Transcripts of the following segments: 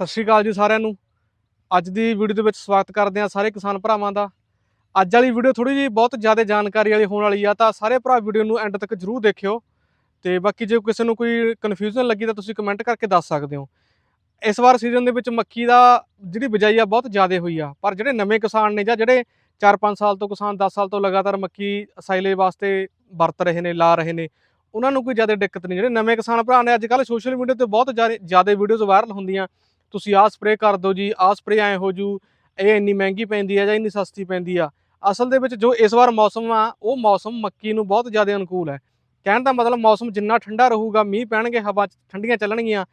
ਸਤਿ ਸ਼੍ਰੀ ਅਕਾਲ ਜੀ ਸਾਰਿਆਂ ਨੂੰ। ਅੱਜ ਦੀ ਵੀਡੀਓ ਦੇ ਵਿੱਚ ਸਵਾਗਤ ਕਰਦੇ ਹਾਂ ਸਾਰੇ ਕਿਸਾਨ ਭਰਾਵਾਂ ਦਾ। ਅੱਜ ਵਾਲੀ ਵੀਡੀਓ ਥੋੜੀ ਜਿਹੀ ਬਹੁਤ ਜ਼ਿਆਦਾ ਜਾਣਕਾਰੀ ਵਾਲੀ ਹੋਣ ਵਾਲੀ ਆ, ਤਾਂ ਸਾਰੇ ਭਰਾ ਵੀਡੀਓ ਨੂੰ ਐਂਡ ਤੱਕ ਜਰੂਰ ਦੇਖਿਓ। ਤੇ ਬਾਕੀ ਜੇ ਕਿਸੇ ਨੂੰ ਕੋਈ ਕਨਫਿਊਜ਼ਨ ਲੱਗੀ ਤਾਂ ਤੁਸੀਂ ਕਮੈਂਟ ਕਰਕੇ ਦੱਸ ਸਕਦੇ ਹੋ। ਇਸ ਵਾਰ ਸੀਜ਼ਨ ਦੇ ਵਿੱਚ ਮੱਕੀ ਦਾ ਜਿਹੜੀ ਬਿਜਾਈ ਆ ਬਹੁਤ ਜ਼ਿਆਦਾ ਹੋਈ ਆ, ਪਰ ਜਿਹੜੇ ਨਵੇਂ ਕਿਸਾਨ ਨੇ ਜਾਂ ਜਿਹੜੇ 4-5 ਸਾਲ ਤੋਂ ਕਿਸਾਨ 10 ਸਾਲ ਤੋਂ ਲਗਾਤਾਰ ਮੱਕੀ ਸਾਈਲੇ ਵਾਸਤੇ ਵਰਤ ਰਹੇ ਨੇ, ਲਾ ਰਹੇ ਨੇ, ਉਹਨਾਂ ਨੂੰ ਕੋਈ ਜ਼ਿਆਦਾ ਦਿੱਕਤ ਨਹੀਂ। ਜਿਹੜੇ ਨਵੇਂ ਕਿਸਾਨ ਭਰਾ ਨੇ, ਅੱਜ ਕੱਲ੍ਹ ਸੋਸ਼ਲ ਮੀਡੀਆ ਤੇ ਬਹੁਤ ਜ਼ਿਆਦਾ ਜ਼ਿਆਦਾ ਵੀਡੀਓਜ਼ ਵਾਇਰਲ ਹੁੰਦੀਆਂ। ਤੁਸੀਂ ਆਹ ਸਪਰੇਅ ਕਰ ਦਿਓ ਜੀ, ਆਹ ਸਪਰੇਅ ਐ ਹੋ ਜੂ, ਇਹ ਇੰਨੀ ਮਹਿੰਗੀ ਪੈਂਦੀ ਆ ਜਾਂ ਇੰਨੀ ਸਸਤੀ ਪੈਂਦੀ ਆ। ਅਸਲ ਦੇ ਵਿੱਚ ਜੋ ਇਸ ਵਾਰ ਮੌਸਮ ਆ, ਉਹ ਮੌਸਮ ਮੱਕੀ ਨੂੰ ਬਹੁਤ ਜ਼ਿਆਦਾ ਅਨੁਕੂਲ ਹੈ। ਕਹਿਣ ਦਾ ਮਤਲਬ ਮੌਸਮ ਜਿੰਨਾ ਠੰਡਾ ਰਹੂਗਾ, ਮੀਂਹ ਪੈਣਗੇ, ਹਵਾ 'ਚ ਠੰਡੀਆਂ ਚੱਲਣਗੀਆਂ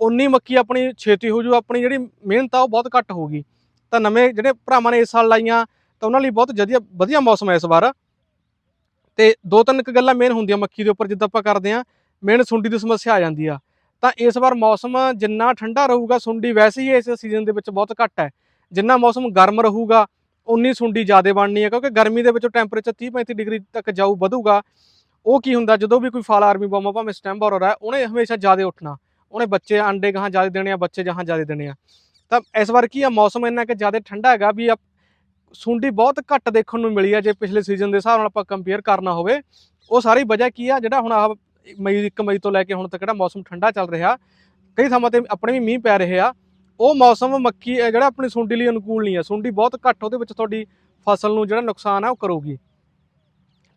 ਉਨੀ ਮੱਕੀ ਆਪਣੀ ਛੇਤੀ ਹੋ ਜੂ, ਆਪਣੀ ਜਿਹੜੀ ਮਿਹਨਤ ਆ, ਉਹ ਬਹੁਤ ਘੱਟ ਹੋਊਗੀ। ਤਾਂ ਨਵੇਂ ਜਿਹੜੇ ਭਰਾਵਾਂ ਨੇ ਇਸ ਸਾਲ ਲਾਈਆਂ, ਤਾਂ ਉਹਨਾਂ ਲਈ ਬਹੁਤ ਵਧੀਆ ਵਧੀਆ ਮੌਸਮ ਹੈ ਇਸ ਵਾਰ। ਤੇ ਦੋ ਤਿੰਨ ਕੁ ਗੱਲਾਂ ਮੇਨ ਹੁੰਦੀਆਂ ਮੱਕੀ ਦੇ ਉੱਪਰ, ਜਿੱਦਾਂ ਆਪਾਂ ਕਰਦੇ ਆ ਮੇਨ ਸੁੰਡੀ ਦੀ ਸਮੱਸਿਆ ਆ ਜਾਂਦੀ ਆ। ਤਾਂ ਇਸ ਵਾਰ ਮੌਸਮ ਜਿੰਨਾ ਠੰਡਾ ਰਹੂਗਾ, ਸੁੰਡੀ ਵੈਸੇ ਹੀ ਇਸ ਸੀਜ਼ਨ ਦੇ ਵਿੱਚ ਬਹੁਤ ਘੱਟ ਹੈ। ਜਿੰਨਾ ਮੌਸਮ ਗਰਮ ਰਹੂਗਾ, ਉਨੀ ਸੁੰਡੀ ਜ਼ਿਆਦਾ ਬਣਨੀ ਹੈ, ਕਿਉਂਕਿ ਗਰਮੀ ਦੇ ਵਿੱਚੋਂ ਟੈਂਪਰੇਚਰ 30 35 ਡਿਗਰੀ ਤੱਕ ਜਾਊ, ਵਧੂਗਾ। ਉਹ ਕੀ ਹੁੰਦਾ, ਜਦੋਂ ਵੀ ਕੋਈ ਫਲ ਆਰਮੀ ਬੋਮਾ ਭਾਵੇਂ ਸਟੈਮ ਬੋਰਰ ਹੈ, ਉਹਨੇ ਹਮੇਸ਼ਾ ਜ਼ਿਆਦਾ ਉੱਠਣਾ। ਉਹਨੇ ਬੱਚੇ ਅੰਡੇ ਗਾਹਾਂ ਜ਼ਿਆਦਾ ਦੇਣੇ ਆ, ਬੱਚੇ ਜਹਾਂ ਜ਼ਿਆਦਾ ਦੇਣੇ ਆ। ਤਾਂ ਇਸ ਵਾਰ ਕੀ ਆ, ਮੌਸਮ ਇੰਨਾ ਕਿ ਜ਼ਿਆਦਾ ਠੰਡਾ ਹੈਗਾ ਵੀ ਆ ਸੁੰਡੀ ਬਹੁਤ ਘੱਟ ਦੇਖਣ ਨੂੰ ਮਿਲੀ ਆ, ਜੇ ਪਿਛਲੇ ਸੀਜ਼ਨ ਦੇ ਹਿਸਾਬ ਨਾਲ ਆਪਾਂ ਕੰਪੇਅਰ ਕਰਨਾ ਹੋਵੇ। ਉਹ ਸਾਰੀ ਵਜ੍ਹਾ ਕੀ ਆ, ਜਿਹੜਾ ਹੁਣ ਆਹ ਮਈ 1 ਮਈ ਤੋਂ ਲੈ ਕੇ ਹੁਣ ਤੱਕ ਜਿਹੜਾ ਮੌਸਮ ਠੰਡਾ ਚੱਲ ਰਿਹਾ, ਕਈ ਥਾਵਾਂ ਤੇ ਆਪਣੇ ਵੀ ਮੀਂਹ ਪੈ ਰਹੇ ਆ, ਉਹ ਮੌਸਮ ਮੱਕੀ ਜਿਹੜਾ ਆਪਣੀ ਸੁੰਡੀ ਲਈ ਅਨੁਕੂਲ ਨਹੀਂ ਆ, ਸੁੰਡੀ ਬਹੁਤ ਘੱਟ ਉਹਦੇ ਵਿੱਚ ਤੁਹਾਡੀ ਫਸਲ ਨੂੰ ਜਿਹੜਾ ਨੁਕਸਾਨ ਆ ਉਹ ਕਰੂਗੀ।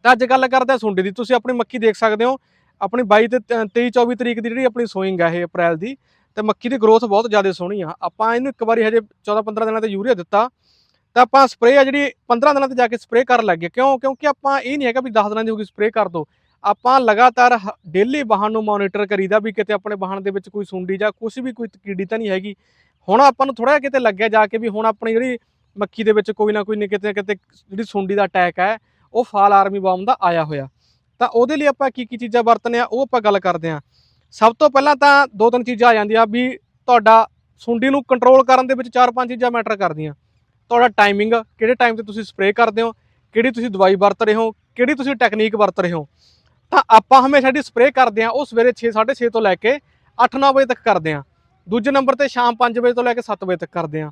ਤਾਂ ਅੱਜ ਗੱਲ ਕਰਦੇ ਆ ਸੁੰਡੀ ਦੀ, ਤੁਸੀਂ ਆਪਣੀ ਮੱਕੀ ਦੇਖ ਸਕਦੇ ਹੋ, ਆਪਣੀ 22 ਤੇ 23 24 ਤਰੀਕ ਦੀ ਜਿਹੜੀ ਆਪਣੀ ਸੋਇੰਗ ਆ ਇਹ ਅਪ੍ਰੈਲ ਦੀ, ਤੇ ਮੱਕੀ ਦੀ ਗਰੋਥ ਬਹੁਤ ਜ਼ਿਆਦਾ ਸੋਹਣੀ ਆ। ਆਪਾਂ ਇਹਨੂੰ ਇੱਕ ਵਾਰੀ ਹਜੇ 14 15 ਦਿਨਾਂ ਤੇ ਯੂਰੀਆ ਦਿੱਤਾ, ਤਾਂ ਆਪਾਂ ਸਪਰੇਅ ਆ ਜਿਹੜੀ 15 ਦਿਨਾਂ ਤੇ ਜਾ ਕੇ ਸਪਰੇਅ ਕਰਨ ਲੱਗੇ ਕਿਉਂ? ਕਿਉਂਕਿ ਆਪਾਂ ਇਹ ਨਹੀਂ ਹੈਗਾ ਵੀ 10 ਦਿਨਾਂ ਦੀ ਹੋ ਗਈ ਸਪਰੇਅ ਕਰ ਦੋ। ਆਪਾਂ ਲਗਾਤਾਰ ਡੇਲੀ ਵਾਹਨ ਨੂੰ ਮੋਨੀਟਰ ਕਰੀਦਾ ਵੀ ਕਿਤੇ ਆਪਣੇ ਵਾਹਨ ਦੇ ਵਿੱਚ ਕੋਈ ਸੁੰਡੀ ਜਾਂ ਕੁਝ ਵੀ ਕੋਈ ਕੀੜੀ ਤਾਂ ਨਹੀਂ ਹੈਗੀ। ਹੁਣ ਆਪਾਂ ਨੂੰ ਥੋੜਾ ਜਿਹਾ ਕਿਤੇ ਲੱਗਿਆ ਜਾ ਕੇ ਵੀ ਹੁਣ ਆਪਣੀ ਜਿਹੜੀ ਮੱਕੀ ਦੇ ਵਿੱਚ ਕੋਈ ਨਾ ਕੋਈ ਨਾ ਕਿਤੇ ਨਾ ਕਿਤੇ ਜਿਹੜੀ ਸੁੰਡੀ ਦਾ ਅਟੈਕ ਹੈ, ਉਹ ਫਾਲ ਆਰਮੀ ਬੌਮ ਦਾ ਆਇਆ ਹੋਇਆ। ਤਾਂ ਉਹਦੇ ਲਈ ਆਪਾਂ ਕੀ ਕੀ ਚੀਜ਼ਾਂ ਵਰਤਨੇ ਆ, ਉਹ ਆਪਾਂ ਗੱਲ ਕਰਦੇ ਆ। ਸਭ ਤੋਂ ਪਹਿਲਾਂ ਤਾਂ ਦੋ ਤਿੰਨ ਚੀਜ਼ਾਂ ਆ ਜਾਂਦੀਆਂ ਵੀ ਤੁਹਾਡਾ ਸੁੰਡੀ ਨੂੰ ਕੰਟਰੋਲ ਕਰਨ ਦੇ ਵਿੱਚ ਚਾਰ ਪੰਜ ਚੀਜ਼ਾਂ ਮੈਟਰ ਕਰਦੀਆਂ। ਤੁਹਾਡਾ ਟਾਈਮਿੰਗ ਕਿਹੜੇ ਟਾਈਮ ਤੇ ਤੁਸੀਂ ਸਪਰੇਅ ਕਰਦੇ ਹੋ, ਕਿਹੜੀ ਤੁਸੀਂ ਦਵਾਈ ਵਰਤ ਰਹੇ ਹੋ, ਕਿਹੜੀ ਤੁਸੀਂ ਟੈਕਨੀਕ ਵਰਤ ਰਹੇ ਹੋ। ਤਾਂ ਆਪਾਂ ਹਮੇਸ਼ਾ ਜਿਹੜੀ ਸਪਰੇਅ ਕਰਦੇ ਆ ਉਹ ਸਵੇਰੇ 6 6:30 ਤੋਂ ਲੈ ਕੇ 8-9 ਵਜੇ ਤੱਕ ਕਰਦੇ ਆ ਦੂਜੇ ਨੰਬਰ ਤੇ ਸ਼ਾਮ 5 ਵਜੇ ਤੋਂ ਲੈ ਕੇ 7 ਵਜੇ ਤੱਕ ਕਰਦੇ ਆ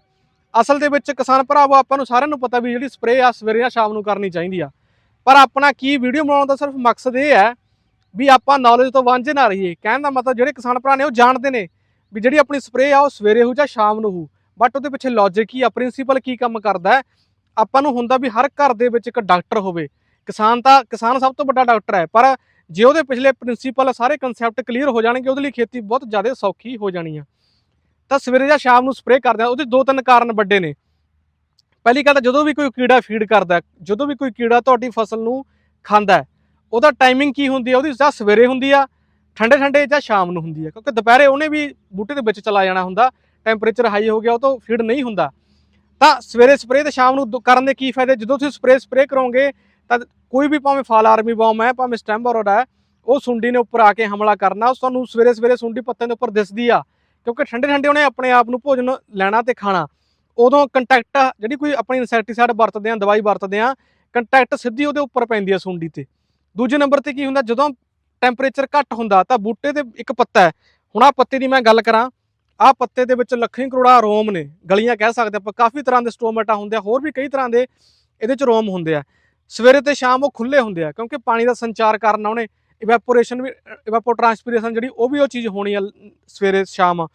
ਅਸਲ ਦੇ ਵਿੱਚ ਕਿਸਾਨ ਭਰਾਵੋ, ਆਪਾਂ ਨੂੰ ਸਾਰਿਆਂ ਨੂੰ ਪਤਾ ਵੀ ਜਿਹੜੀ ਸਪਰੇਅ ਆ, ਸਵੇਰੇ ਜਾਂ ਸ਼ਾਮ ਨੂੰ ਕਰਨੀ ਚਾਹੀਦੀ ਆ। ਪਰ ਆਪਣਾ ਕੀ ਵੀਡੀਓ ਬਣਾਉਣ ਦਾ ਸਿਰਫ ਮਕਸਦ ਇਹ ਹੈ ਵੀ ਆਪਾਂ ਨੌਲੇਜ ਤੋਂ ਵਾਂਝੇ ਨਾ ਰਹੀਏ। ਕਹਿਣ ਦਾ ਮਤਲਬ ਜਿਹੜੇ ਕਿਸਾਨ ਭਰਾ ਨੇ, ਉਹ ਜਾਣਦੇ ਨੇ ਵੀ ਜਿਹੜੀ ਆਪਣੀ ਸਪਰੇਅ ਆ, ਉਹ ਸਵੇਰੇ ਹੋ ਜਾਂ ਸ਼ਾਮ ਨੂੰ ਹੋ ਬਟ ਉਹਦੇ ਪਿੱਛੇ ਲੌਜੀਕ ਕੀ ਆ ਪ੍ਰਿੰਸੀਪਲ ਕੀ ਕੰਮ ਕਰਦਾ ਆਪਾਂ ਨੂੰ ਹੁੰਦਾ ਵੀ ਹਰ ਘਰ ਦੇ ਵਿੱਚ ਇੱਕ ਡਾਕਟਰ ਹੋਵੇ। ਕਿਸਾਨ ਤਾਂ ਕਿਸਾਨ ਸਭ ਤੋਂ ਵੱਡਾ ਡਾਕਟਰ ਹੈ, ਪਰ ਜੇ ਉਹਦੇ ਪਿਛਲੇ ਪ੍ਰਿੰਸੀਪਲ ਸਾਰੇ ਕਨਸੈਪਟ ਕਲੀਅਰ ਹੋ ਜਾਣਗੇ, ਉਹਦੇ ਲਈ ਖੇਤੀ ਬਹੁਤ ਜ਼ਿਆਦਾ ਸੌਖੀ ਹੋ ਜਾਣੀ ਆ। ਤਾਂ ਸਵੇਰੇ ਜਾਂ ਸ਼ਾਮ ਨੂੰ ਸਪਰੇਅ ਕਰਦੇ ਆ, ਉਹਦੇ ਦੋ ਤਿੰਨ ਕਾਰਨ ਵੱਡੇ ਨੇ। ਪਹਿਲੀ ਗੱਲ ਤਾਂ ਜਦੋਂ ਵੀ ਕੋਈ ਕੀੜਾ ਫੀਡ ਕਰਦਾ, ਜਦੋਂ ਵੀ ਕੋਈ ਕੀੜਾ ਤੁਹਾਡੀ ਫਸਲ ਨੂੰ ਖਾਂਦਾ ਉਹਦਾ ਟਾਈਮਿੰਗ ਕੀ ਹੁੰਦੀ ਹੈ ਉਹਦੀ ਜਾਂ ਸਵੇਰੇ ਹੁੰਦੀ ਆ ਠੰਡੇ ਠੰਡੇ ਜਾਂ ਸ਼ਾਮ ਨੂੰ ਹੁੰਦੀ ਆ। ਕਿਉਂਕਿ ਦੁਪਹਿਰੇ ਉਹਨੇ ਵੀ ਬੂਟੇ ਦੇ ਵਿੱਚ ਚਲਾ ਜਾਣਾ ਹੁੰਦਾ ਟੈਂਪਰੇਚਰ ਹਾਈ ਹੋ ਗਿਆ, ਉਹ ਤੋਂ ਫੀਡ ਨਹੀਂ ਹੁੰਦਾ। ਤਾਂ ਸਵੇਰੇ ਸਪਰੇਅ ਤੇ ਸ਼ਾਮ ਨੂੰ ਦੋ- ਕਰਨ ਦੇ ਕੀ ਫਾਇਦੇ? ਜਦੋਂ ਤੁਸੀਂ ਸਪਰੇਅ ਸਪਰੇਅ ਕਰੋਗੇ ਤਾਂ ਕੋਈ ਵੀ ਭਾਵੇਂ ਫਾਲ ਆਰਮੀ ਬੌਮ ਹੈ, ਭਾਵੇਂ ਸਟੈਮ ਬੋਰਡ ਹੈ, ਉਹ ਸੁੰਡੀ ਨੇ ਉੱਪਰ ਆ ਕੇ ਹਮਲਾ ਕਰਨਾ ਉਸ ਤੁਹਾਨੂੰ ਸਵੇਰੇ ਸਵੇਰੇ ਸੁੰਡੀ ਪੱਤਿਆਂ ਦੇ ਉੱਪਰ ਦਿਸਦੀ ਆ, ਕਿਉਂਕਿ ਠੰਡੇ ਠੰਡੇ ਉਹਨੇ ਆਪਣੇ ਆਪ ਨੂੰ ਭੋਜਨ ਲੈਣਾ ਤੇ ਖਾਣਾ। ਉਦੋਂ ਕੰਟੈਕਟ ਜਿਹੜੀ ਕੋਈ ਆਪਣੀ ਇਨਸੈਕਟੀਸਾਈਡ ਵਰਤਦੇ ਆ, ਦਵਾਈ ਵਰਤਦੇ ਆ ਕੰਟੈਕਟ ਸਿੱਧੀ ਉਹਦੇ ਉੱਪਰ ਪੈਂਦੀ ਆ ਸੁੰਡੀ ਤੇ। ਦੂਜੇ ਨੰਬਰ ਤੇ ਕੀ ਹੁੰਦਾ, ਜਦੋਂ ਟੈਂਪਰੇਚਰ ਘੱਟ ਹੁੰਦਾ, ਤਾਂ ਬੂਟੇ ਤੇ ਇੱਕ ਪੱਤਾ ਹੈ। ਹੁਣ ਆ ਪੱਤੇ ਦੀ ਮੈਂ ਗੱਲ ਕਰਾਂ, ਆਹ ਪੱਤੇ ਦੇ ਵਿੱਚ ਲੱਖਾਂ ਕਰੋੜਾਂ ਰੋਮ ਨੇ, ਗਲੀਆਂ ਕਹਿ ਸਕਦੇ ਆਪਾਂ, ਕਾਫੀ ਤਰ੍ਹਾਂ ਦੇ ਸਟੋਮੇਟਾ ਹੁੰਦੇ ਆ, ਹੋਰ ਵੀ ਕਈ ਤਰ੍ਹਾਂ ਦੇ ਇਹਦੇ ਚ ਰੋਮ ਹੁੰਦੇ ਆ। ਸਵੇਰੇ ਤੇ ਸ਼ਾਮ ਉਹ ਖੁੱਲੇ ਹੁੰਦੇ ਆ, ਕਿਉਂਕਿ ਪਾਣੀ ਦਾ ਸੰਚਾਰ ਕਰਨ ਉਹਨੇ ਇਵੈਪੋਰੇਸ਼ਨ ਵੀ ਇਵੈਪੋਟ੍ਰਾਂਸਪੀਰੇਸ਼ਨ ਜਿਹੜੀ ਉਹ ਵੀ ਉਹ ਚੀਜ਼ ਹੋਣੀ ਆ ਸਵੇਰੇ ਸ਼ਾਮ।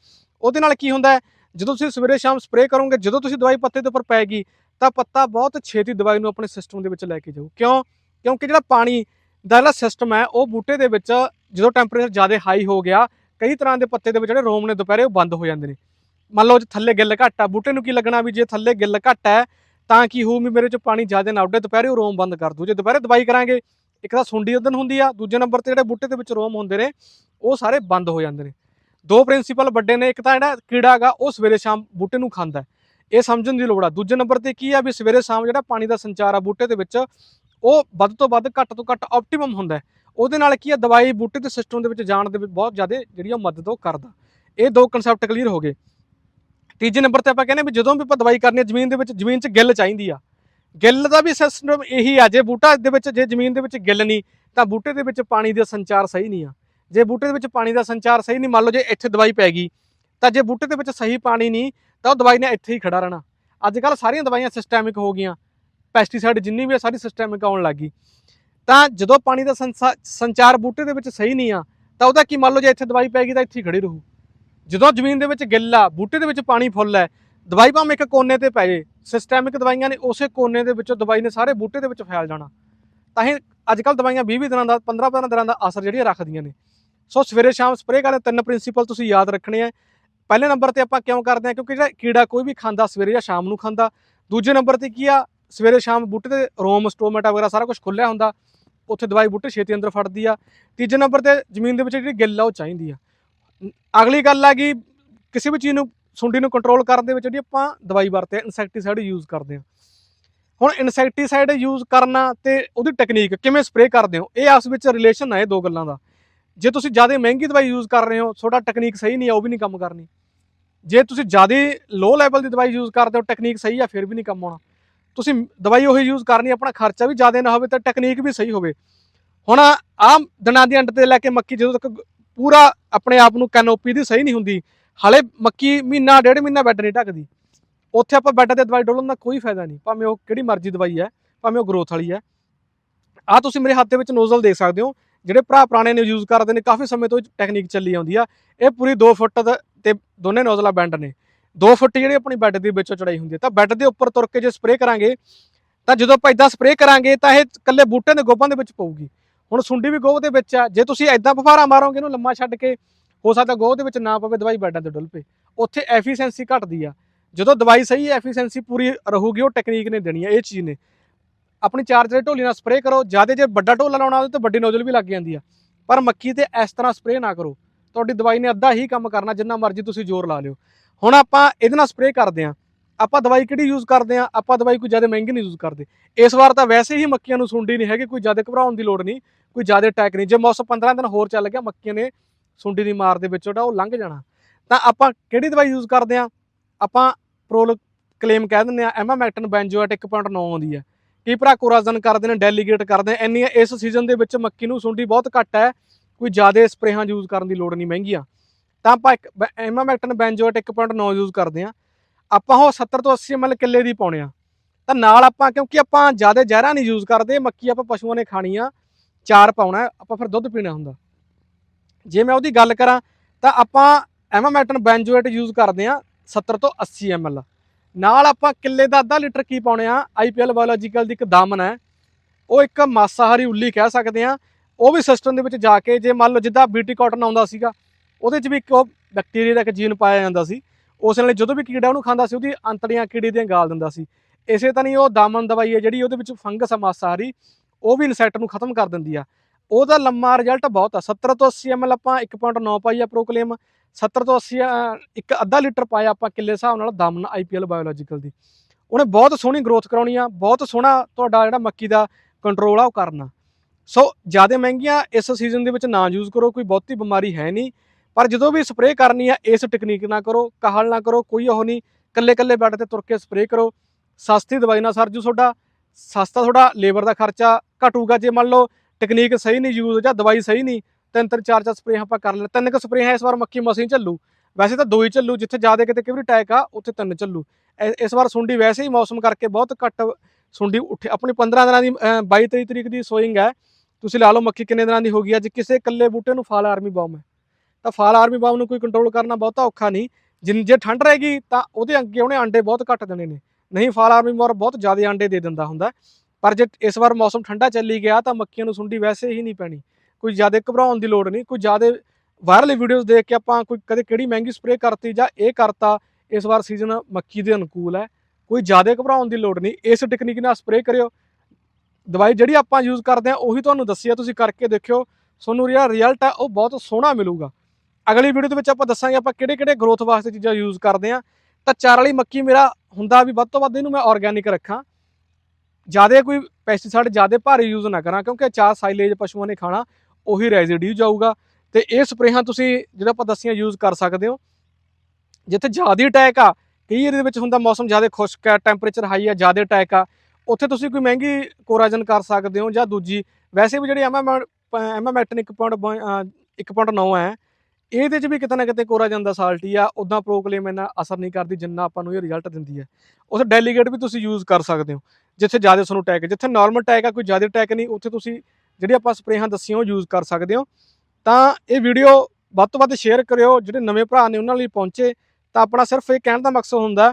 ਉਹਦੇ ਨਾਲ ਕੀ ਹੁੰਦਾ ਜਦੋਂ ਤੁਸੀਂ ਸਵੇਰੇ ਸ਼ਾਮ ਸਪਰੇਅ ਕਰੋਗੇ, ਜਦੋਂ ਤੁਸੀਂ ਦਵਾਈ ਪੱਤੇ ਦੇ ਉੱਪਰ ਪੈਗੀ, ਤਾਂ ਪੱਤਾ ਬਹੁਤ ਛੇਤੀ ਦਵਾਈ ਨੂੰ ਆਪਣੇ ਸਿਸਟਮ ਦੇ ਵਿੱਚ ਲੈ ਕੇ ਜਾਊ। ਕਿਉਂ? ਕਿਉਂਕਿ ਜਿਹੜਾ ਪਾਣੀ ਦਾ ਜਿਹੜਾ ਸਿਸਟਮ ਹੈ, ਉਹ ਬੂਟੇ ਦੇ ਵਿੱਚ ਜਦੋਂ ਟੈਂਪਰੇਚਰ ਜ਼ਿਆਦਾ ਹਾਈ ਹੋ ਗਿਆ, ਕਈ ਤਰ੍ਹਾਂ ਦੇ ਪੱਤੇ ਦੇ ਵਿੱਚ ਜਿਹੜੇ ਰੋਮ ਨੇ ਦੁਪਹਿਰੇ ਉਹ ਬੰਦ ਹੋ ਜਾਂਦੇ ਨੇ। ਮੰਨ ਲਓ ਜੇ ਥੱਲੇ ਗਿੱਲ ਘੱਟ ਆ, ਬੂਟੇ ਨੂੰ ਕੀ ਲੱਗਣਾ ਵੀ ਜੇ ਥੱਲੇ ਗਿੱਲ ਘੱਟ ਹੈ ਤਾਂ ਕੀ ਹੋਊ ਵੀ ਮੇਰੇ ਚ ਪਾਣੀ ਜ਼ਿਆਦਾ ਨਾ ਉੱਡੇ, ਦੁਪਹਿਰੇ ਉਹ ਰੋਮ ਬੰਦ ਕਰ ਦੂ। ਜੇ ਦੁਪਹਿਰੇ ਦਵਾਈ ਕਰਾਂਗੇ, ਇੱਕ ਤਾਂ ਸੁੰਡੀ ਉਦਨ ਹੁੰਦੀ ਆ, ਦੂਜੇ ਨੰਬਰ ਤੇ ਜਿਹੜੇ ਬੂਟੇ ਦੇ ਵਿੱਚ ਰੋਮ ਹੁੰਦੇ ਨੇ, ਉਹ ਸਾਰੇ ਬੰਦ ਹੋ ਜਾਂਦੇ ਨੇ। ਦੋ ਪ੍ਰਿੰਸੀਪਲ ਵੱਡੇ ਨੇ, ਇੱਕ ਤਾਂ ਜਿਹੜਾ ਕੀੜਾ ਹੈਗਾ, ਉਹ ਸਵੇਰੇ ਸ਼ਾਮ ਬੂਟੇ ਨੂੰ ਖਾਂਦਾ ਇਹ ਸਮਝਣ ਦੀ ਲੋੜ ਆ। ਦੂਜੇ ਨੰਬਰ ਤੇ ਕੀ ਆ ਵੀ ਸਵੇਰੇ ਸ਼ਾਮ ਜਿਹੜਾ ਪਾਣੀ ਦਾ ਸੰਚਾਰ ਆ ਬੂਟੇ ਦੇ ਵਿੱਚ, ਉਹ ਵੱਧ ਤੋਂ ਵੱਧ ਘੱਟ ਤੋਂ ਘੱਟ ਆਪਟੀਮਮ ਹੁੰਦਾ ਉਹਦੇ ਨਾਲ ਕੀ ਆ, ਦਵਾਈ ਬੂਟੇ ਦੇ ਸਿਸਟਮ ਦੇ ਵਿੱਚ ਜਾਣ ਦੇ ਵਿੱਚ ਬਹੁਤ ਜ਼ਿਆਦਾ ਜਿਹੜੀ ਉਹ ਮਦਦ ਉਹ ਕਰਦਾ। ਇਹ ਦੋ ਕਨਸੈਪਟ ਕਲੀਅਰ ਹੋ ਗਏ। ਤੀਜੇ ਨੰਬਰ ਤੇ ਆਪਾਂ ਕਹਿੰਦੇ ਵੀ ਜਦੋਂ ਵੀ ਆਪਾਂ ਦਵਾਈ ਕਰਨੀ ਹੈ ਜ਼ਮੀਨ ਦੇ ਵਿੱਚ, ਜ਼ਮੀਨ 'ਚ ਗਿੱਲ ਚਾਹੀਦੀ ਆ। ਗਿੱਲ ਦਾ ਵੀ ਸਿਸਟਮ ਇਹੀ ਆ, ਜੇ ਬੂਟਾ ਦੇ ਵਿੱਚ, ਜੇ ਜ਼ਮੀਨ ਦੇ ਵਿੱਚ ਗਿੱਲ ਨਹੀਂ, ਤਾਂ ਬੂਟੇ ਦੇ ਵਿੱਚ ਪਾਣੀ ਦਾ ਸੰਚਾਰ ਸਹੀ ਨਹੀਂ ਆ। ਜੇ ਬੂਟੇ ਦੇ ਵਿੱਚ ਪਾਣੀ ਦਾ ਸੰਚਾਰ ਸਹੀ ਨਹੀਂ, ਮੰਨ ਲਓ ਜੇ ਇੱਥੇ ਦਵਾਈ ਪੈ ਗਈ, ਤਾਂ ਜੇ ਬੂਟੇ ਦੇ ਵਿੱਚ ਸਹੀ ਪਾਣੀ ਨਹੀਂ, ਤਾਂ ਉਹ ਦਵਾਈ ਨੇ ਇੱਥੇ ਹੀ ਖੜਾ ਰਹਿਣਾ। ਅੱਜ ਕੱਲ ਸਾਰੀਆਂ ਦਵਾਈਆਂ ਸਿਸਟੈਮਿਕ ਹੋ ਗਈਆਂ। ਪੈਸਟੀਸਾਈਡ ਜਿੰਨੀ ਵੀ ਆ, ਸਾਰੀ ਸਿਸਟੈਮਿਕ ਆਉਣ ਲੱਗ ਗਈ। ਤਾਂ ਜਦੋਂ ਪਾਣੀ ਦਾ ਸੰਸਾ- ਸੰਚਾਰ ਬੂਟੇ ਦੇ ਵਿੱਚ ਸਹੀ ਨਹੀਂ ਆ, ਤਾਂ ਉਹਦਾ ਕੀ, ਮੰਨ ਲਓ ਜੇ ਇੱਥੇ ਦਵਾਈ ਪੈ ਗਈ, ਤਾਂ ਇੱਥੇ ਹੀ ਖੜੀ ਰਹੂ। ਜਦੋਂ ਜ਼ਮੀਨ ਦੇ ਵਿੱਚ ਗਿੱਲ ਆ, ਬੂਟੇ ਦੇ ਵਿੱਚ ਪਾਣੀ ਫੁੱਲ ਹੈ, ਦਵਾਈ ਭਾਵੇਂ ਇੱਕ ਕੋਨੇ ਤੇ ਪੈ ਜੇ ਸਿਸਟੈਮਿਕ ਦਵਾਈਆਂ ਨੇ ਉਸੇ ਕੋਨੇ ਦੇ ਵਿੱਚੋਂ ਦਵਾਈ ਨੇ ਸਾਰੇ ਬੂਟੇ ਦੇ ਵਿੱਚ ਫੈਲ ਜਾਣਾ। ਤਾਂ ਹੀ ਅੱਜ ਕੱਲ ਦਵਾਈਆਂ 20 20 ਦਿਨਾਂ ਦਾ 15 15 ਦਿਨਾਂ ਦਾ ਅਸਰ ਜਿਹੜੀਆਂ ਰੱਖਦੀਆਂ ਨੇ। ਸੋ ਸਵੇਰੇ ਸ਼ਾਮ ਸਪਰੇਅ ਕਰਨ ਤਿੰਨ ਪ੍ਰਿੰਸੀਪਲ ਤੁਸੀਂ ਯਾਦ ਰੱਖਣੇ ਆ। ਪਹਿਲੇ ਨੰਬਰ ਤੇ ਆਪਾਂ ਕਿਉਂ ਕਰਦੇ ਆ? ਕਿਉਂਕਿ ਜਿਹੜਾ ਕੀੜਾ ਕੋਈ ਵੀ ਖਾਂਦਾ ਸਵੇਰੇ ਜਾਂ ਸ਼ਾਮ ਨੂੰ ਖਾਂਦਾ। ਦੂਜੇ ਨੰਬਰ ਤੇ ਕੀ ਆ? ਸਵੇਰੇ ਸ਼ਾਮ ਬੂਟੇ 'ਤੇ ਰੋਮ, ਸਟੋਮੇਟਾ ਵਗੈਰਾ ਸਾਰਾ ਕੁਝ ਖੁੱਲਿਆ ਹੁੰਦਾ। ਉੱਥੇ ਦਵਾਈ ਬੂਟੇ ਛੇਤੀ ਅੰਦਰ ਫੜਦੀ ਆ। ਤੀਜੇ ਨੰਬਰ ਤੇ ਜ਼ਮੀਨ ਦੇ ਵਿੱਚ ਜਿਹੜੀ ਗਿੱਲ ਆ, ਉਹ ਚਾਹੀਦੀ ਆ। ਅਗਲੀ ਗੱਲ ਆ ਕਿ ਕਿਸੇ ਵੀ ਚੀਜ਼ ਨੂੰ ਸੁੰਡੀ ਨੂੰ ਕੰਟਰੋਲ ਕਰਨ ਦੇ ਵਿੱਚ ਜਿਹੜੀ ਆਪਾਂ ਦਵਾਈ ਵਰਤੇ ਇਨਸੈਕਟੀਸਾਈਡ ਯੂਜ਼ ਕਰਦੇ ਆ। ਹੁਣ ਇਨਸੈਕਟੀਸਾਈਡ ਯੂਜ਼ ਕਰਨਾ ਤੇ ਉਹਦੀ ਟੈਕਨੀਕ ਕਿਵੇਂ ਸਪਰੇਅ ਕਰਦੇ ਹੋ, ਇਹ ਆਪਸ ਵਿੱਚ ਰਿਲੇਸ਼ਨ ਹੈ ਇਹ ਦੋ ਗੱਲਾਂ ਦਾ। ਜੇ ਤੁਸੀਂ ਜ਼ਿਆਦਾ ਮਹਿੰਗੀ ਦਵਾਈ ਯੂਜ਼ ਕਰ ਰਹੇ ਹੋ, ਤੁਹਾਡਾ ਟੈਕਨੀਕ ਸਹੀ ਨਹੀਂ ਆ, ਉਹ ਵੀ ਨਹੀਂ ਕੰਮ ਕਰਨੀ। ਜੇ ਤੁਸੀਂ ਜ਼ਿਆਦਾ ਲੋ ਲੈਵਲ ਦੀ ਦਵਾਈ ਯੂਜ਼ ਕਰਦੇ ਹੋ ਟੈਕਨੀਕ ਸਹੀ ਆ, ਫਿਰ ਵੀ ਨਹੀਂ ਕੰਮ ਆਉਣਾ। ਤੁਸੀਂ ਦਵਾਈ ਉਹੀ ਯੂਜ਼ ਕਰਨੀ, ਆਪਣਾ ਖਰਚਾ ਵੀ ਜ਼ਿਆਦਾ ਨਾ ਹੋਵੇ ਤਾਂ ਟੈਕਨੀਕ ਵੀ ਸਹੀ ਹੋਵੇ। ਹੁਣ ਆਮ ਦਿਨਾਂ ਦੀ ਅੰਡ ਤੇ ਲੈ ਕੇ ਮੱਕੀ, ਜਦੋਂ ਤੱਕ ਪੂਰਾ ਆਪਣੇ ਆਪ ਨੂੰ ਕੈਨੋਪੀ ਦੀ ਸਹੀ ਨਹੀਂ ਹੁੰਦੀ। ਹਲੇ ਮੱਕੀ ਮਹੀਨਾ, ਡੇਢ ਮਹੀਨਾ ਬੈੱਡ ਨਹੀਂ ਢੱਕਦੀ। ਉੱਥੇ ਆਪਾਂ ਬੈੱਡ ਤੇ ਦਵਾਈ ਡੋਲਣ ਦਾ ਕੋਈ ਫਾਇਦਾ ਨਹੀਂ। ਭਾਵੇਂ ਉਹ ਕਿਹੜੀ ਮਰਜ਼ੀ ਦਵਾਈ ਹੈ, ਭਾਵੇਂ ਉਹ ਗਰੋਥ ਵਾਲੀ ਹੈ। ਆ ਤੁਸੀਂ ਮੇਰੇ ਹੱਥ ਦੇ ਵਿੱਚ ਨੋਜ਼ਲ ਦੇਖ ਸਕਦੇ ਹੋ। ਜਿਹੜੇ ਭਰਾ ਪੁਰਾਣੇ ਨੇ ਯੂਜ਼ ਕਰਦੇ ਨੇ, ਕਾਫੀ ਸਮੇਂ ਤੋਂ ਟੈਕਨੀਕ ਚੱਲੀ ਆਉਂਦੀ ਆ। ਇਹ ਪੂਰੀ 2 ਫੁੱਟ ਦਾ ਤੇ ਦੋਨੇ ਨੋਜ਼ਲਾਂ ਬੈਂਡ ਨੇ। 2 ਫੁੱਟ ਜਿਹੜੀ ਆਪਣੀ ਬੈੱਡ ਦੇ ਵਿੱਚੋਂ ਚੜਾਈ ਹੁੰਦੀ ਹੈ। ਤਾਂ ਬੈੱਡ ਦੇ ਉੱਪਰ ਤੁਰ ਕੇ ਜੇ ਸਪਰੇਅ ਕਰਾਂਗੇ, ਤਾਂ ਜਦੋਂ ਆਪਾਂ ਇਦਾਂ ਸਪਰੇਅ ਕਰਾਂਗੇ, ਤਾਂ ਇਹ ਇਕੱਲੇ ਬੂਟਿਆਂ ਦੇ ਗੋਭਾਂ ਦੇ ਵਿੱਚ ਪਊਗੀ। ਹੁਣ ਸੁੰਡੀ ਵੀ ਗੋਹ ਦੇ ਵਿੱਚ ਆ। ਜੇ ਤੁਸੀਂ ਐਦਾਂ ਫਫਾਰਾ ਮਾਰੋਗੇ ਇਹਨੂੰ ਲੰਮਾ ਛੱਡ ਕੇ, ਹੋ ਸਕਦਾ ਗੋਹ ਦੇ ਵਿੱਚ ਨਾ ਪਵੇ, ਦਵਾਈ ਬੈਡਾਂ ਤੇ ਡੁੱਲ ਪਏ। ਉੱਥੇ ਐਫੀਸ਼ੀਐਂਸੀ ਘਟਦੀ ਆ। ਜਦੋਂ ਦਵਾਈ ਸਹੀ ਐਫੀਸ਼ੀਐਂਸੀ ਪੂਰੀ ਰਹੂਗੀ, ਉਹ ਟੈਕਨੀਕ ਨੇ ਦੇਣੀ ਆ, ਇਹ ਚੀਜ਼ ਨੇ। ਆਪਣੀ ਚਾਰ ਚਾਰਜਰ ਢੋਲੀ ਨਾਲ ਸਪਰੇਅ ਕਰੋ। ਜ਼ਿਆਦਾ ਜੇ ਵੱਡਾ ਢੋਲਾ ਲਾਉਣਾ ਉਹਦੇ ਤੇ ਵੱਡੀ ਨੋਜ਼ਲ ਵੀ ਲੱਗ ਜਾਂਦੀ ਆ। ਪਰ ਮੱਕੀ ਤੇ ਇਸ ਤਰ੍ਹਾਂ ਸਪਰੇਅ ਨਾ ਕਰੋ। ਤੁਹਾਡੀ ਦਵਾਈ ਨੇ ਅੱਧਾ ਹੀ ਕੰਮ ਕਰਨਾ, ਜਿੰਨਾ ਮਰਜ਼ੀ ਤੁਸੀਂ ਜ਼ੋਰ ਲਾ ਲਿਓ। ਹੁਣ ਆਪਾਂ ਇਹਦੇ ਨਾਲ ਸਪਰੇਅ ਕਰਦੇ ਆ। ਆਪਾਂ ਦਵਾਈ ਕਿਹੜੀ ਯੂਜ਼ ਕਰਦੇ ਆ ਆਪਾਂ ਦਵਾਈ ਕੋਈ ਜ਼ਿਆਦਾ ਮਹਿੰਗੀ ਨਹੀਂ ਯੂਜ਼ ਕਰਦੇ। ਇਸ ਵਾਰ ਤਾਂ ਵੈਸੇ ਹੀ ਮੱਕੀਆਂ ਨੂੰ ਸੁੰਡੀ ਨਹੀਂ ਹੈਗੀ, ਕੋਈ ਜ਼ਿਆਦਾ ਘਬਰਾਉਣ ਦੀ ਲੋੜ ਨਹੀਂ, ਕੋਈ ਜ਼ਿਆਦਾ ਅਟੈਕ ਨਹੀਂ। ਜੇ ਮੌਸਮ 15 ਦਿਨ ਹੋਰ ਚੱਲ ਗਿਆ, ਮੱਕੀਆਂ ਨੇ ਸੁੰਡੀ ਦੀ ਮਾਰ ਦੇ ਵਿੱਚੋਂ ਜਿਹੜਾ ਉਹ ਲੰਘ ਜਾਣਾ। ਤਾਂ ਆਪਾਂ ਕਿਹੜੀ ਦਵਾਈ ਯੂਜ਼ ਕਰਦੇ ਆ ਆਪਾਂ ਪ੍ਰੋਲ ਕਲੇਮ ਕਹਿ ਦਿੰਦੇ ਆ ਐਮਾਮੈਕਟਨ ਬੈਂਜੋਏਟ 1.9 ਆਉਂਦੀ ਹੈ। ਕੀ ਭਰਾ ਕੋਰਾਜ਼ਨ ਕਰਦੇ ਨੇ ਡੈਲੀਗੇਟ ਕਰਦੇ ਨੇ, ਇੰਨੀਆਂ ਇਸ ਸੀਜ਼ਨ ਦੇ ਵਿੱਚ ਮੱਕੀ ਨੂੰ ਸੁੰਡੀ ਬਹੁਤ ਘੱਟ ਹੈ। ਕੋਈ ਜ਼ਿਆਦਾ ਸਪਰੇਹਾਂ ਯੂਜ਼ ਕਰਨ ਦੀ ਲੋੜ ਨਹੀਂ, ਮਹਿੰਗੀਆਂ। ਤਾਂ ਆਪਾਂ ਇੱਕ ਐਮਾਮੈਕਟਨ ਬੈਂਜੋਏਟ 1.9 ਯੂਜ਼ ਕਰਦੇ ਆ ਆਪਾਂ ਉਹ 70 ਤੋਂ 80 ml ਕਿੱਲੇ ਦੀ ਪਾਉਣੇ ਆ। ਤਾਂ ਨਾਲ ਆਪਾਂ, ਕਿਉਂਕਿ ਆਪਾਂ ਜ਼ਿਆਦਾ ਜ਼ਹਿਰਾਂ ਨਹੀਂ ਯੂਜ਼ ਕਰਦੇ, ਮੱਕੀ ਆਪਾਂ ਪਸ਼ੂਆਂ ਨੇ ਖਾਣੀ ਆ ਚਾਰ ਪਾਉਣਾ, ਆਪਾਂ ਫਿਰ ਦੁੱਧ ਪੀਣਾ ਹੁੰਦਾ। ਜੇ ਮੈਂ ਉਹਦੀ ਗੱਲ ਕਰਾਂ, ਤਾਂ ਆਪਾਂ ਐਮਾਮੈਟਨ ਬੈਂਜੋਏਟ ਯੂਜ਼ ਕਰਦੇ ਆ 70 ਤੋਂ 80 ml ਨਾਲ ਆਪਾਂ ਕਿੱਲੇ ਦਾ ਅੱਧਾ ਲੀਟਰ ਕੀ ਪਾਉਣੇ ਆ? ਆਈਪੀਐਲ ਬਾਇਓਲੋਜੀਕਲ ਦੀ ਇੱਕ ਦਾਮਨ ਹੈ। ਉਹ ਇੱਕ ਮਾਸਾਹਾਰੀ ਉੱਲੀ ਕਹਿ ਸਕਦੇ ਆ। ਉਹ ਵੀ ਸਿਸਟਮ ਦੇ ਵਿੱਚ ਜਾ ਕੇ, ਜੇ ਮੰਨ ਲਓ ਜਿੱਦਾਂ ਬੀਟੀ ਕਾਟਨ ਆਉਂਦਾ ਸੀਗਾ, ਉਹਦੇ 'ਚ ਵੀ ਇੱਕ ਉਹ ਬੈਕਟੀਰੀਆ ਦਾ ਇੱਕ ਜੀਨ ਪਾਇਆ ਜਾਂਦਾ ਸੀ। ਉਸ ਨਾਲ ਜਦੋਂ ਵੀ ਕੀੜਾ ਉਹਨੂੰ ਖਾਂਦਾ ਸੀ, ਉਹਦੀ ਅੰਤੜੀਆਂ ਕੀੜੇ ਦੀਆਂ ਗਾਲ ਦਿੰਦਾ ਸੀ। ਇਸੇ ਤਰ੍ਹਾਂ ਹੀ ਉਹ ਦਾਮਨ ਦਵਾਈ ਹੈ ਜਿਹੜੀ ਉਹਦੇ ਵਿੱਚ ਫੰਗਸ ਆ ਮਾਸਾਹਾਰੀ ਉਹ ਵੀ ਇਨਸੈਕਟ ਨੂੰ ਖਤਮ ਕਰ ਦਿੰਦੀ ਆ। ਉਹਦਾ ਲੰਮਾ ਰਿਜ਼ਲਟ ਬਹੁਤ ਆ। 70 ਤੋਂ 80 ml ਆਪਾਂ 1.9 ਪਾਈ ਆ ਪ੍ਰੋਕਲੇਮ। 70 ਤੋਂ 80 ਇੱਕ ਅੱਧਾ ਲੀਟਰ ਪਾਇਆ ਆਪਾਂ ਕਿੱਲੇ ਹਿਸਾਬ ਨਾਲ ਦਾਮਨ ਆਈਪੀਐਲ ਬਾਇਓਲੋਜੀਕਲ ਦੀ। ਉਹਨੇ ਬਹੁਤ ਸੋਹਣੀ ਗਰੋਥ ਕਰਾਉਣੀ ਆ। ਬਹੁਤ ਸੋਹਣਾ ਤੁਹਾਡਾ ਜਿਹੜਾ ਮੱਕੀ ਦਾ ਕੰਟਰੋਲ ਆ ਉਹ ਕਰਨਾ। ਸੋ, ਜ਼ਿਆਦਾ ਮਹਿੰਗੀਆਂ ਇਸ ਸੀਜ਼ਨ ਦੇ ਵਿੱਚ ਨਾ ਯੂਜ਼ ਕਰੋ, ਕੋਈ ਬਹੁਤੀ ਬਿਮਾਰੀ ਹੈ ਨਹੀਂ। ਪਰ ਜਦੋਂ ਵੀ ਸਪਰੇਅ ਕਰਨੀ ਆ ਇਸ ਟੈਕਨੀਕ ਨਾਲ ਕਰੋ ਕਾਹਲ ਨਾ ਕਰੋ ਕੋਈ ਉਹ ਨਹੀਂ ਕੱਲੇ ਕੱਲੇ ਬੈੱਡ ਤੇ ਤੁਰ ਕੇ ਸਪਰੇਅ ਕਰੋ। ਸਸਤੀ ਦਵਾਈ ਨਾਲ ਸਰਜੂ ਤੁਹਾਡਾ ਸਸਤਾ ਤੁਹਾਡਾ ਲੇਬਰ ਦਾ ਖਰਚਾ ਘਟੂਗਾ। ਜੇ ਮੰਨ ਲਓ ਟੈਕਨੀਕ ਸਹੀ ਨਹੀਂ ਯੂਜ਼ ਜਾਂ ਦਵਾਈ ਸਹੀ ਨਹੀਂ ਤਿੰਨ ਤਿੰਨ ਚਾਰ ਚਾਰ ਸਪਰੇਹਾਂ ਆਪਾਂ ਕਰ ਲੈ ਤਿੰਨ ਕੁ ਸਪਰੇਹਾਂ ਇਸ ਵਾਰ ਮੱਕੀ ਮਸੀਂ ਚੱਲੂ ਵੈਸੇ ਤਾਂ ਦੋ ਹੀ ਚੱਲੂ ਜਿੱਥੇ ਜ਼ਿਆਦਾ ਕਿਤੇ ਕਿਵਰੀ ਟੈਕ ਆ ਉੱਥੇ ਤਿੰਨ ਚੱਲੂ ਐ- ਇਸ ਵਾਰ ਸੁੰਡੀ ਵੈਸੇ ਹੀ ਮੌਸਮ ਕਰਕੇ ਬਹੁਤ ਘੱਟ ਸੁੰਡੀ ਉੱਠੇ। ਆਪਣੀ 15 ਦਿਨਾਂ ਦੀ ਅ, 22 23 ਤਰੀਕ ਦੀ ਸੋਇੰਗ ਹੈ। ਤੁਸੀਂ ਲਾ ਲਓ ਮੱਕੀ ਕਿੰਨੇ ਦਿਨਾਂ ਦੀ ਹੋ ਗਈ ਅੱਜ ਕਿਸੇ ਇਕੱਲੇ ਬੂਟੇ ਨੂੰ ਫਾਲ ਆਰਮੀ ਬਾਮ ਹੈ। ਤਾਂ ਫਾਲ ਆਰਮੀ ਬਾਮ ਨੂੰ ਕੋਈ ਕੰਟਰੋਲ ਕਰਨਾ ਬਹੁਤਾ ਔਖਾ ਨਹੀਂ। ਜਿੰਨ ਜੇ ਠੰਡ ਰਹੇਗੀ ਤਾਂ ਉਹਦੇ ਅੱਗੇ ਉਹਨੇ ਆਂਡੇ ਬਹੁਤ ਘੱਟ ਦੇਣੇ ਨੇ। ਨਹੀਂ, ਫਾਲ ਆਰਮੀ ਬਾਮ ਬਹੁਤ ਜ਼ਿਆਦਾ ਆਂਡੇ ਦੇ ਦਿੰਦਾ ਹੁੰਦਾ। ਪਰ ਜੇ ਇਸ ਵਾਰ ਮੌਸਮ ਠੰਡਾ ਚੱਲੀ ਗਿਆ, ਤਾਂ ਮੱਕੀਆਂ ਨੂੰ ਸੁੰਡੀ ਵੈਸੇ ਹੀ ਨਹੀਂ ਪੈਣੀ। ਕੋਈ ਜ਼ਿਆਦਾ ਘਬਰਾਉਣ ਦੀ ਲੋੜ ਨਹੀਂ। ਕੋਈ ਜ਼ਿਆਦਾ ਵਾਇਰਲ ਵੀਡੀਓਜ਼ ਦੇਖ ਕੇ ਆਪਾਂ ਕੋਈ ਕਦੇ ਕਿਹੜੀ ਮਹਿੰਗੀ ਸਪਰੇਅ ਕਰਤੀ ਜਾਂ ਇਹ ਕਰਤਾ, ਇਸ ਵਾਰ ਸੀਜ਼ਨ ਮੱਕੀ ਦੇ ਅਨੁਕੂਲ ਹੈ। ਕੋਈ ਜ਼ਿਆਦਾ ਘਬਰਾਉਣ ਦੀ ਲੋੜ ਨਹੀਂ। ਇਸ ਟੈਕਨੀਕ ਨਾਲ ਸਪਰੇਅ ਕਰਿਓ। ਦਵਾਈ ਜਿਹੜੀ ਆਪਾਂ ਯੂਜ਼ ਕਰਦੇ ਆ ਉਹੀ ਤੁਹਾਨੂੰ ਦੱਸੀ ਆ। ਤੁਸੀਂ ਕਰਕੇ ਦੇਖਿਓ। ਤੁਹਾਨੂੰ ਜਿਹੜਾ ਰਿਜ਼ਲਟ ਆ ਉਹ ਬਹੁਤ ਸੋਹਣਾ ਮਿਲੂਗਾ। ਅਗਲੀ ਵੀਡੀਓ ਦੇ ਵਿੱਚ ਆਪਾਂ ਦੱਸਾਂਗੇ ਆਪਾਂ ਕਿਹੜੇ ਕਿਹੜੇ ਗਰੋਥ ਵਾਸਤੇ ਚੀਜ਼ਾਂ ਯੂਜ਼ ਕਰਦੇ ਆ ਤਾਂ ਚਾਰ ਵਾਲੀ ਮੱਕੀ ਮੇਰਾ ਹੁੰਦਾ ਵੀ ਵੱਧ ਤੋਂ ਵੱਧ ਇਹਨੂੰ ਮੈਂ ਆਰਗੈਨਿਕ ਰੱਖਾਂ। ਜ਼ਿਆਦਾ ਕੋਈ ਪੈਸਟੀਸਾਈਡ ਜ਼ਿਆਦਾ ਭਾਰੀ ਯੂਜ਼ ਨਾ ਕਰਾਂ ਕਿਉਂਕਿ ਚਾਰ ਸਾਈਲੇਜ ਪਸ਼ੂਆਂ ਨੇ ਖਾਣਾ, ਉਹੀ ਰੈਜ਼ੀਡਿਊ ਜਾਊਗਾ। ਤੇ ਇਹ ਸਪਰੇਹਾਂ ਤੁਸੀਂ ਜਿਹੜਾ ਆਪਾਂ ਦੱਸੀਆਂ ਯੂਜ਼ ਕਰ ਸਕਦੇ ਹੋ। ਜਿੱਥੇ ਜ਼ਿਆਦਾ ਅਟੈਕ ਆ, ਕਈ ਏਰੀਆ ਦੇ ਵਿੱਚ ਹੁੰਦਾ ਮੌਸਮ ਜ਼ਿਆਦਾ ਖੁਸ਼ਕ ਹੈ ਟੈਂਪਰੇਚਰ ਹਾਈ ਹੈ ਜ਼ਿਆਦਾ ਅਟੈਕ ਆ। ਉੱਥੇ ਤੁਸੀਂ ਕੋਈ ਮਹਿੰਗੀ ਕੋਰਾਜਨ ਕਰ ਸਕਦੇ ਹੋ ਜਾਂ ਦੂਜੀ, ਵੈਸੇ ਵੀ ਜਿਹੜੀ MMM, MMM ਐਮਾਮੈਟਨ 1.9 ਹੈ ਇਹਦੇ 'ਚ ਵੀ ਕਿਤੇ ਨਾ ਕਿਤੇ ਕੋਰਾ ਜਾਂਦਾ ਸਾਲਟੀ ਆ ਉਦਾਂ ਪ੍ਰੋਕਲੇਮ ਇੰਨਾ ਅਸਰ ਨਹੀਂ ਕਰਦੀ ਜਿੰਨਾ ਆਪਾਂ ਨੂੰ ਇਹ ਰਿਜ਼ਲਟ ਦਿੰਦੀ ਹੈ। ਉੱਥੇ ਡੈਲੀਗੇਟ ਵੀ ਤੁਸੀਂ ਯੂਜ਼ ਕਰ ਸਕਦੇ ਹੋ, ਜਿੱਥੇ ਜ਼ਿਆਦਾ ਤੁਹਾਨੂੰ ਟੈਕ ਜਿੱਥੇ ਨਾਰਮਲ ਟੈਕ ਆ, ਕੋਈ ਜ਼ਿਆਦਾ ਟੈਕ ਨਹੀਂ, ਉੱਥੇ ਤੁਸੀਂ ਜਿਹੜੀ ਆਪਾਂ ਸਪਰੇਹਾਂ ਦੱਸੀਆਂ ਉਹ ਯੂਜ਼ ਕਰ ਸਕਦੇ ਹੋ। ਤਾਂ ਇਹ ਵੀਡੀਓ ਵੱਧ ਤੋਂ ਵੱਧ ਸ਼ੇਅਰ ਕਰਿਓ, ਜਿਹੜੇ ਨਵੇਂ ਭਰਾ ਨੇ ਉਹਨਾਂ ਲਈ ਪਹੁੰਚੇ, ਤਾਂ ਆਪਣਾ ਸਿਰਫ ਇਹ ਕਹਿਣ ਦਾ ਮਕਸਦ ਹੁੰਦਾ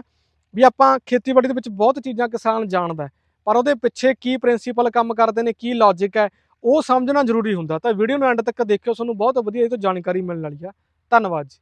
ਵੀ ਆਪਾਂ ਖੇਤੀਬਾੜੀ ਦੇ ਵਿੱਚ ਬਹੁਤ ਚੀਜ਼ਾਂ ਕਿਸਾਨ ਜਾਣਦਾ ਪਰ ਉਹਦੇ ਪਿੱਛੇ ਕੀ ਪ੍ਰਿੰਸੀਪਲ ਕੰਮ ਕਰਦੇ ਨੇ, ਕੀ ਲੌਜੀਕ ਹੈ ਉਹ ਸਮਝਣਾ ਜ਼ਰੂਰੀ ਹੁੰਦਾ। ਤਾਂ ਵੀਡੀਓ ਨੂੰ ਐਂਡ ਤੱਕ ਦੇਖਿਓ। ਤੁਹਾਨੂੰ ਬਹੁਤ ਵਧੀਆ ਇਹ ਤੋਂ ਜਾਣਕਾਰੀ ਮਿਲਣ ਵਾਲੀ ਆ। ਧੰਨਵਾਦ ਜੀ।